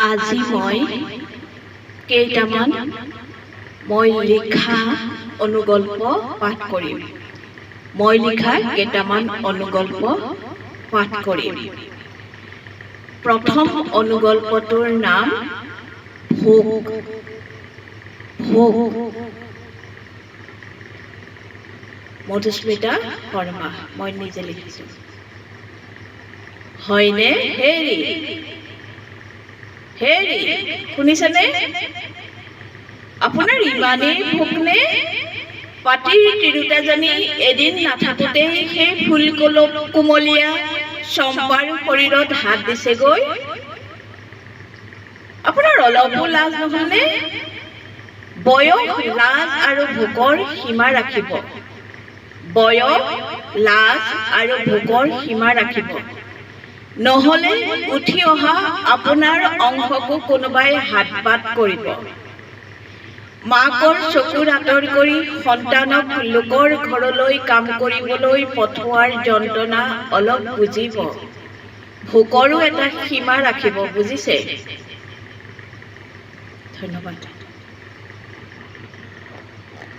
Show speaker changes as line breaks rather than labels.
আজি মই কেইটামান মই লিখা অনুগল্প পাঠ কৰিম। মই লিখা কেইটামান অনুগল্প পাঠ কৰিম। প্ৰথম অনুগল্পটোৰ নাম ভোগ। ভোগ। মধুস্মিতা শৰ্মা, মই নিজে লিখিছোঁ। হয়নে, হেৰি? হেৰি, শুনিছেনে? আপোনাৰ ইমানেই ভোকনে পাতিৰ তিৰোতাজনী এদিন নাথাকোঁতেই সেই ফুল কলপ কোমলীয়া চম্পাৰ শৰীৰত হাত দিছেগৈ। আপোনাৰ অলপো লাজ নহয়নে? বয়স, লাজ আৰু ভোকৰ সীমা ৰাখিব। বয়স, লাজ আৰু ভোকৰ সীমা ৰাখিব। নহ'লে উঠি অহা আপোনাৰ অংশকো কোনোবাই হাত বাট কৰিব। মাকৰ চকুৰ আঁতৰ কৰি সন্তানক লোকৰ ঘৰলৈ কাম কৰিবলৈ পঠোৱাৰ যন্ত্ৰণা অলপ বুজিব। ভোকৰো এটা সীমা ৰাখিব বুজিছে? ধন্যবাদ।